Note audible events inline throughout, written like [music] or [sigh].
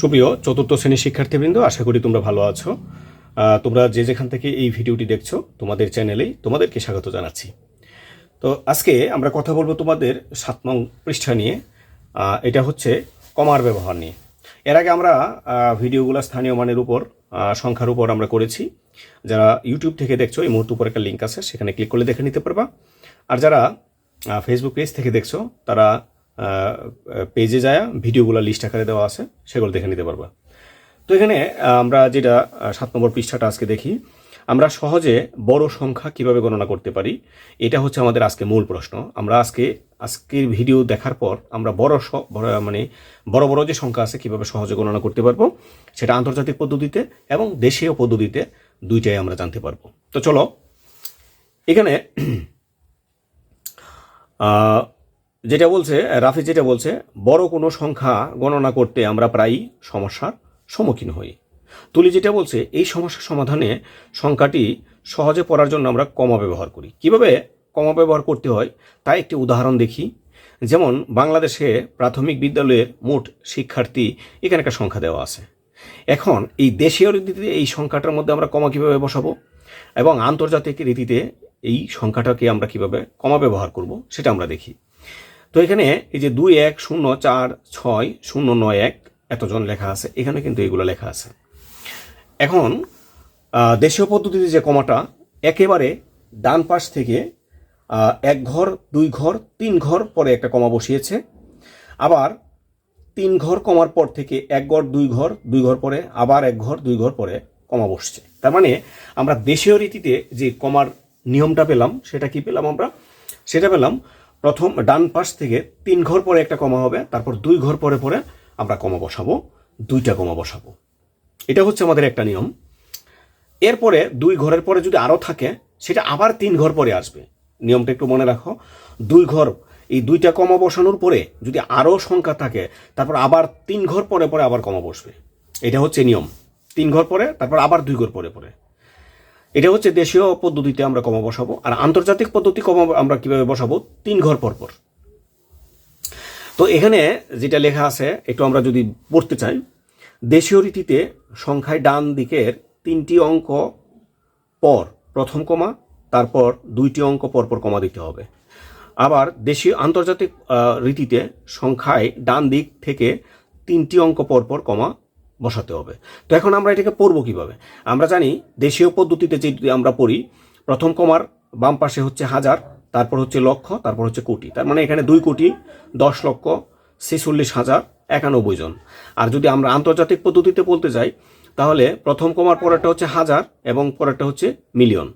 সুপ্রিয় চতুর্থ শ্রেণির শিক্ষার্থীবৃন্দ, আশা করি তোমরা ভালো আছো। তোমরা যে যেখান থেকে এই ভিডিওটি দেখছ, তোমাদের চ্যানেলেই তোমাদেরকে স্বাগত জানাচ্ছি। তো আজকে আমরা কথা বলব তোমাদের সাত নং পৃষ্ঠা নিয়ে। এটা হচ্ছে কমার ব্যবহার নিয়ে। এর আগে আমরা ভিডিওগুলো স্থানীয় মানের উপর সংখ্যার উপর আমরা করেছি। যারা ইউটিউব থেকে দেখছ, এই মুহূর্তে উপর একটা লিঙ্ক আছে, সেখানে ক্লিক করলে দেখে নিতে পারবা। আর যারা ফেসবুক পেজ থেকে দেখছ, তারা পেজে যায় ভিডিওগুলো লিস্ট আকারে দেওয়া আছে, সেগুলো দেখে নিতে পারবা। তো এখানে আমরা যেটা সাত নম্বর পৃষ্ঠাটা আজকে দেখি, আমরা সহজে বড় সংখ্যা কীভাবে গণনা করতে পারি, এটা হচ্ছে আমাদের আজকে মূল প্রশ্ন। আমরা আজকে, আজকের ভিডিও দেখার পর আমরা বড় মানে বড় বড় যে সংখ্যা আছে, কীভাবে সহজে গণনা করতে পারব, সেটা আন্তর্জাতিক পদ্ধতিতে এবং দেশীয় পদ্ধতিতে দুইটাই আমরা জানতে পারব। তো চলো, এখানে [clears throat] যেটা বলছে, রাফি যেটা বলছে, বড় কোনো সংখ্যা গণনা করতে আমরা প্রায়ই সমস্যার সম্মুখীন হই। তুলি যেটা বলছে, এই সমস্যা সমাধানে সংখ্যাটি সহজে পড়ার জন্য আমরা কমা ব্যবহার করি। কীভাবে কমা ব্যবহার করতে হয়? তাই একটি উদাহরণ দেখি। যেমন, বাংলাদেশে প্রাথমিক বিদ্যালয়ের মোট শিক্ষার্থী এখানে একটা সংখ্যা দেওয়া আছে। এখন, এই দেশীয় রীতিতে এই সংখ্যাটার মধ্যে আমরা কমা কীভাবে বসাবো? এবং আন্তর্জাতিক রীতিতে এই সংখ্যাটাকে আমরা কীভাবে কমা ব্যবহার করব, সেটা আমরা দেখি। তো এখানে এই যে দুই এক শূন্য চার ছয় শূন্য নয় এক এতজন লেখা আছে, এখানে কিন্তু এগুলো লেখা আছে। এখন দেশীয় পদ্ধতিতে যে কমাটা, একেবারে ডান পাশ থেকে এক ঘর, দুই ঘর, তিন ঘর পরে একটা কমা বসিয়েছে। আবার তিন ঘর কমার পর থেকে এক ঘর, দুই ঘর দুই ঘর পরে, আবার এক ঘর, দুই ঘর পরে কমা বসছে। তার মানে আমরা দেশীয় রীতিতে যে কমার নিয়মটা পেলাম, সেটা কি পেলাম আমরা? সেটা পেলাম প্রথম ডান পাশ থেকে তিন ঘর পরে একটা কমা হবে, তারপর দুই ঘর পরে পরে আমরা কমা বসাবো, দুইটা কমা বসাবো। এটা হচ্ছে আমাদের একটা নিয়ম। এরপরে দুই ঘরের পরে যদি আরও থাকে, সেটা আবার তিন ঘর পরে আসবে। নিয়মটা একটু মনে রাখো। দুই ঘর, এই দুইটা কমা বসানোর পরে যদি আরও সংখ্যা থাকে, তারপর আবার তিন ঘর পরে পরে আবার কমা বসবে। এটা হচ্ছে নিয়ম। তিন ঘর পরে, তারপর আবার দুই ঘর পরে পরে। এটা হচ্ছে দেশীয় পদ্ধতিতে আমরা কমা বসাবো, আর আন্তর্জাতিক পদ্ধতি কমা আমরা কীভাবে বসাবো? তিন ঘর পর পর। তো এখানে যেটা লেখা আছে, একটু আমরা যদি পড়তে চাই, দেশীয় রীতিতে সংখ্যায় ডান দিকের তিনটি অঙ্ক পর প্রথম কমা, তারপর দুইটি অঙ্ক পর পর কমা দিতে হবে। আবার দেশীয় আন্তর্জাতিক রীতিতে সংখ্যায় ডান দিক থেকে তিনটি অঙ্ক পর পর কমা বসাতে হবে। তো এখন আমরা এটাকে পড়ব কীভাবে? আমরা জানি দেশীয় পদ্ধতিতে যদি আমরা পড়ি, প্রথম কমার বাম পাশে হচ্ছে হাজার, তারপর হচ্ছে লক্ষ, তারপর হচ্ছে কোটি। তার মানে এখানে দুই কোটি, দশ লক্ষ, ছেচল্লিশ হাজার, একানব্বই জন। আর যদি আমরা আন্তর্জাতিক পদ্ধতিতে বলতে যাই, তাহলে প্রথম কমার পরেরটা হচ্ছে হাজার এবং পরেরটা হচ্ছে মিলিয়ন।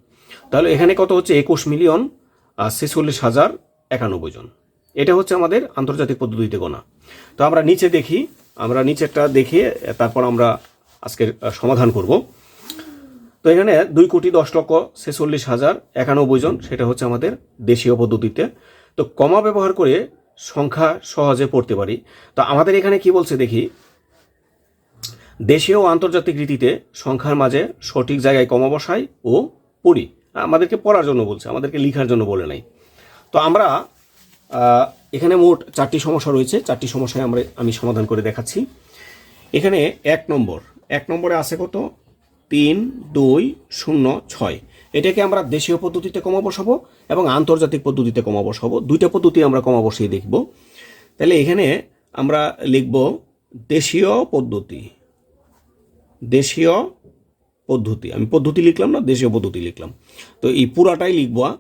তাহলে এখানে কত হচ্ছে? একুশ মিলিয়ন, আর ছেচল্লিশ হাজার, একানব্বই জন। এটা হচ্ছে আমাদের আন্তর্জাতিক পদ্ধতিতে গোনা। তো আমরা নিচে দেখি আমরা নিচেরটা দেখে তারপর আমরা আজকের সমাধান করব। তো এখানে দুই কোটি দশ লক্ষ ছেচল্লিশ হাজার একানব্বই জন, সেটা হচ্ছে আমাদের দেশীয় পদ্ধতিতে। তো কমা ব্যবহার করে সংখ্যা সহজে পড়তে পারি। তো আমাদের এখানে কি বলছে দেখি? দেশীয় ও আন্তর্জাতিক রীতিতে সংখ্যার মাঝে সঠিক জায়গায় কমা বসাই ও পড়ি। আমাদেরকে পড়ার জন্য বলছে, আমাদেরকে লিখার জন্য বলে নাই। তো আমরা এখানে মোট চারটি সমস্যা রয়েছে। চারটি সমস্যায় আমরা আমি সমাধান করে দেখাচ্ছি। এখানে এক নম্বর। এক নম্বরে আছে কত? তিন, দুই, শূন্য, ছয়। এটাকে আমরা দেশীয় পদ্ধতিতে কমা বসাবো এবং আন্তর্জাতিক পদ্ধতিতে কমা বসাবো। দুইটা পদ্ধতি আমরা কমা বসিয়ে দেখব। তাহলে এখানে আমরা লিখব দেশীয় পদ্ধতি। দেশীয় পদ্ধতি। আমি পদ্ধতি লিখলাম না, দেশীয় পদ্ধতি লিখলাম। তো এই পুরাটাই লিখব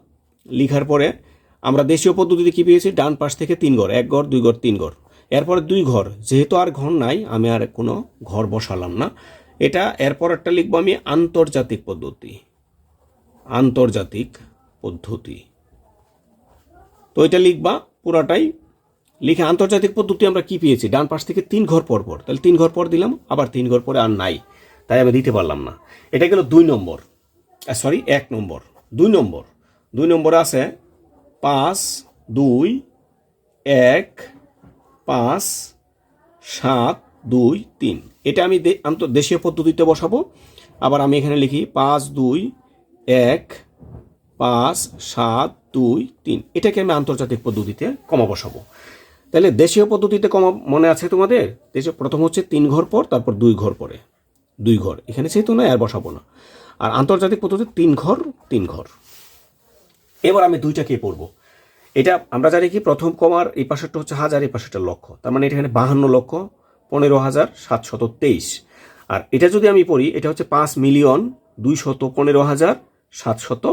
লিখার পরে আমরা দেশীয় পদ্ধতিতে কী পেয়েছি? ডান পাশ থেকে তিন ঘর, এক ঘর, দুই ঘর, তিন ঘর। এরপরে দুই ঘর, যেহেতু আর ঘর নাই, আমি আর কোনো ঘর বসালাম না। এটা এরপর একটা লিখব আমি, আন্তর্জাতিক পদ্ধতি। আন্তর্জাতিক পদ্ধতি। তো এটা লিখবা, পুরাটাই লিখে আন্তর্জাতিক পদ্ধতি আমরা কি পেয়েছি? ডান পাশ থেকে তিন ঘর পর পর। তাহলে তিন ঘর পর দিলাম, আবার তিন ঘর পরে আর নাই। তাই আমি দিতে পারলাম না। এটা গেল দুই নম্বর। সরি এক নম্বর। দুই নম্বর। দুই নম্বরে আছে পাঁচ, দুই, এক, পাঁচ, সাত, দুই, তিন। এটা আমি দেশীয় পদ্ধতিতে বসাবো। আবার আমি এখানে লিখি পাঁচ, দুই, এক, পাঁচ, সাত, দুই, তিন। এটাকে আমি আন্তর্জাতিক পদ্ধতিতে কমা বসাবো। তাহলে দেশীয় পদ্ধতিতে কমা মনে আছে তোমাদের? দেশীয় প্রথম হচ্ছে তিন ঘর পর, তারপর দুই ঘর পরে। দুই ঘর। এখানে যেহেতু নয়, আর বসাবো না। আর আন্তর্জাতিক পদ্ধতিতে তিন ঘর তিন ঘর। এবার আমি দুইটাকে পড়ব? এটা আমরা জানি কি, প্রথম কমার এই পাশেরটা হচ্ছে হাজার, এই পাশেরটা লক্ষ। তার মানে এখানে বাহান্ন লক্ষ, পনেরো হাজার সাতশত তেইশ। আর এটা যদি আমি পড়ি, এটা হচ্ছে পাঁচ মিলিয়ন দুইশত পনেরো হাজার সাতশত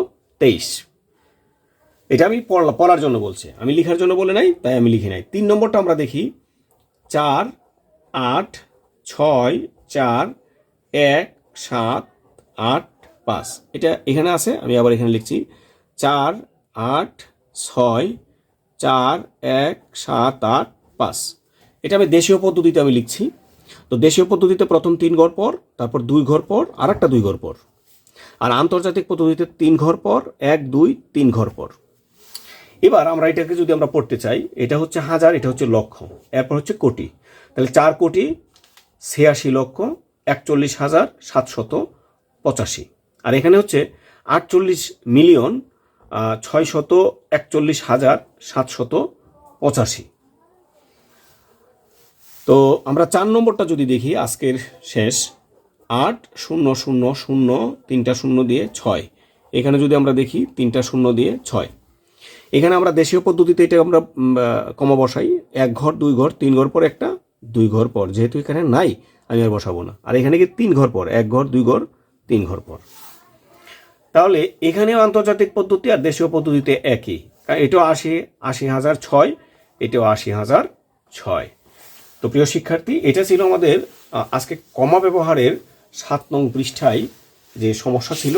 তেইশ। এটা আমি পড়লা পড়ার জন্য বলছে। আমি লিখার জন্য বলে নাই, তাই আমি লিখি নাই। তিন নম্বরটা আমরা দেখি, চার, আট, ছয়, চার, এক, সাত, আট, পাঁচ। এটা এখানে আছে, আমি আবার এখানে লিখছি। চার, আট, ছয়, চার, এক, সাত, আট, পাঁচ। এটা আমি দেশীয় পদ্ধতিতে আমি লিখছি। তো দেশীয় পদ্ধতিতে প্রথম তিন ঘর পর, তারপর দুই ঘর পর আর একটা দুই ঘর পর। আর আন্তর্জাতিক পদ্ধতিতে তিন ঘর পর, এক, দুই, তিন ঘর পর। এবার আমরা এটাকে যদি আমরা পড়তে চাই, এটা হচ্ছে হাজার, এটা হচ্ছে লক্ষ, এরপর হচ্ছে কোটি। তাহলে চার কোটি, ছিয়াশি লক্ষ, একচল্লিশ হাজার, সাতশত পঁচাশি। আর এখানে হচ্ছে আটচল্লিশ মিলিয়ন ছয়শত একচল্লিশ হাজার সাতশত পঁচাশি। তো আমরা চার নম্বরটা যদি দেখি, আজকের শেষ, আট শূন্য শূন্য শূন্য তিনটা শূন্য দিয়ে ছয়। এখানে যদি আমরা দেখি, তিনটা শূন্য দিয়ে ছয়। এখানে আমরা দেশীয় পদ্ধতিতে এটা আমরা কমা বসাই। এক ঘর, দুই ঘর, তিন ঘর পর একটা, দুই ঘর পর। যেহেতু এখানে নাই, আমি আর বসাবো না। আর এখানে কি তিন ঘর পর? এক ঘর, দুই ঘর, তিন ঘর পর। তাহলে এখানেও আন্তর্জাতিক পদ্ধতি আর দেশীয় পদ্ধতিতে একই। এটাও আশি আশি হাজার ছয়, এটাও আশি হাজার ছয়। তো প্রিয় শিক্ষার্থী, এটা ছিল আমাদের আজকে কমা ব্যবহারের সাত নং পৃষ্ঠায় যে সমস্যা ছিল,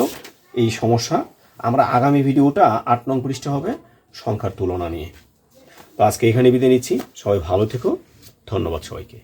এই সমস্যা। আমরা আগামী ভিডিওটা আট নং পৃষ্ঠা হবে সংখ্যার তুলনা নিয়ে। তো আজকে এখানে বিদায় নিচ্ছি। সবাই ভালো থেকো। ধন্যবাদ সবাইকে।